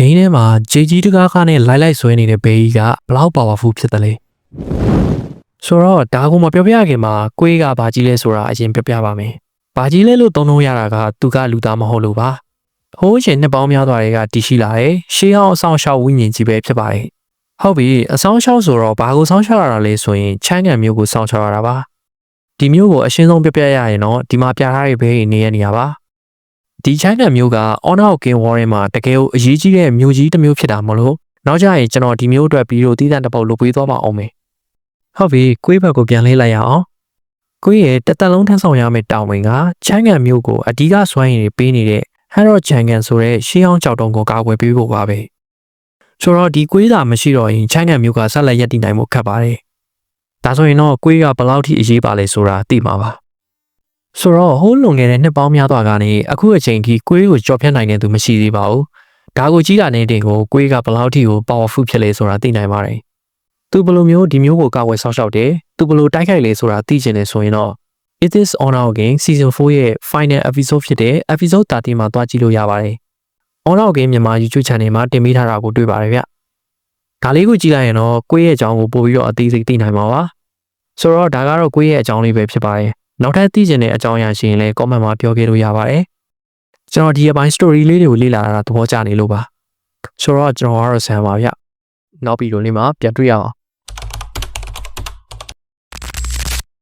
ဂိမ်းထဲမှာဂျေကြီးတကားကားနဲ့လိုက်လိုက်ဆွဲနေတဲ့ဘေးကြီးကဘလောက် powerful ဖြစ်တယ်လဲဆိုတော့ဒါကိုမပြောပြခင်မှာကိုေးကဘာကြီးလဲဆိုတာအရင်ပြောပြပါမယ်ဘာကြီးလဲလို့သုံးလို့ရတာကသူကလူသားမဟုတ်လို့ပါဟိုးရှင်နှစ်ပေါင်းများစွာတွေကတည်ရှိလာတယ်ရှေးဟောင်းအဆောင်ရှောက်ဝိညာဉ်ကြီးပဲဖြစ်ပါတယ်ဟုတ်ပြီအဆောင်ရှောက်ဆိုတော့ဘာကိုဆောင်ရှောက်ရတာလဲဆိုရင်ချမ်းငံမျိုးကိုဆောင်ရှောက်ရတာပါဒီမျိုးကိုအရှင်းဆုံးပြပြရရင်တော့ဒီမှာပြထားတဲ့ဘေးနေရနေရပါ ဒီချိုင်းငံမျိုးက Honor Game War ထဲမှာတကယ်ကိုအရေးကြီးတဲ့မျိုးကြီးတစ်မျိုးဖြစ်တာမလို့နောက်ကြရင်ကျွန်တော်ဒီမျိုးအတွက်ဗီဒီယိုတည်တံ့တစ်ပုတ်လုပ်ပေးသွားပါအောင်မယ်ဟုတ်ပြီကိုယ့်ဘက်ကိုပြန်လေးလိုက်ရအောင်ကိုယ့်ရဲ့တစ်သက်လုံးထမ်းဆောင်ရမယ့်တာဝန်ကချိုင်းငံမျိုးကိုအဓိကစွမ်းရည်တွေပေးနေတဲ့ Hero Jangan ဆိုတဲ့ရှေးအောင်ကြောက်တုံးကိုကာကွယ်ပေးဖို့ပါပဲဆိုတော့ဒီကိုယ်သာမရှိတော့ရင်ချိုင်းငံမျိုးကဆက်လက်ရပ်တည်နိုင်မှုခက်ပါတယ်ဒါဆိုရင်တော့ကိုယ်ကဘယ်လောက်ထိအရေးပါလဲဆိုတာသိမှာပါ ဆိုတော့ဟိုးလွန်ခဲ့တဲ့နှစ်ပေါင်းများစွာကနေအခုအချိန်ထိကိုေးကိုကြော်ဖြတ်နိုင်တဲ့သူမရှိသေးပါဘူး။ဒါကိုကြီးတာနဲ့တင်ကိုကိုေးကဘယ်လောက်ထိကို powerful ဖြစ်လဲဆိုတာသိနိုင်ပါတယ်။သူဘယ်လိုမျိုးဒီမျိုးကိုကာဝယ်ဆောက်ရှောက်တယ်။သူဘယ်လိုတိုက်ခိုက်လဲဆိုတာသိချင်တယ်ဆိုရင်တော့ It is Honor Game Season 4ရဲ့ final episode ဖြစ်တဲ့ episode 30မှာတွားကြည့်လို့ရပါတယ်။ Honor Game မြန်မာ YouTube channel မှာတင်ပေးထားတာကိုတွေ့ပါတယ်ဗျ။ဒါလေးကိုကြည့်လိုက်ရင်တော့ကိုယ့်ရဲ့အကြောင်းကိုပို့ပြီးတော့အသေးစိတ်သိနိုင်မှာပါ။ဆိုတော့ဒါကတော့ကိုယ့်ရဲ့အကြောင်းလေးပဲဖြစ်ပါတယ်။ နောက်ထပ်သိချင်တဲ့အကြောင်းအရာရှိရင်လည်း comment မှာပြောခဲ့လို့ရပါတယ်။ကျွန်တော်ဒီအပိုင်း story လေးတွေကိုလေ့လာတာသဘောကျနေလို့ပါ။ဆိုတော့ကျွန်တော်ကတော့ဆန်ပါဗျ။နောက်ဗီဒီယိုလေးမှာပြန်တွေ့ရအောင်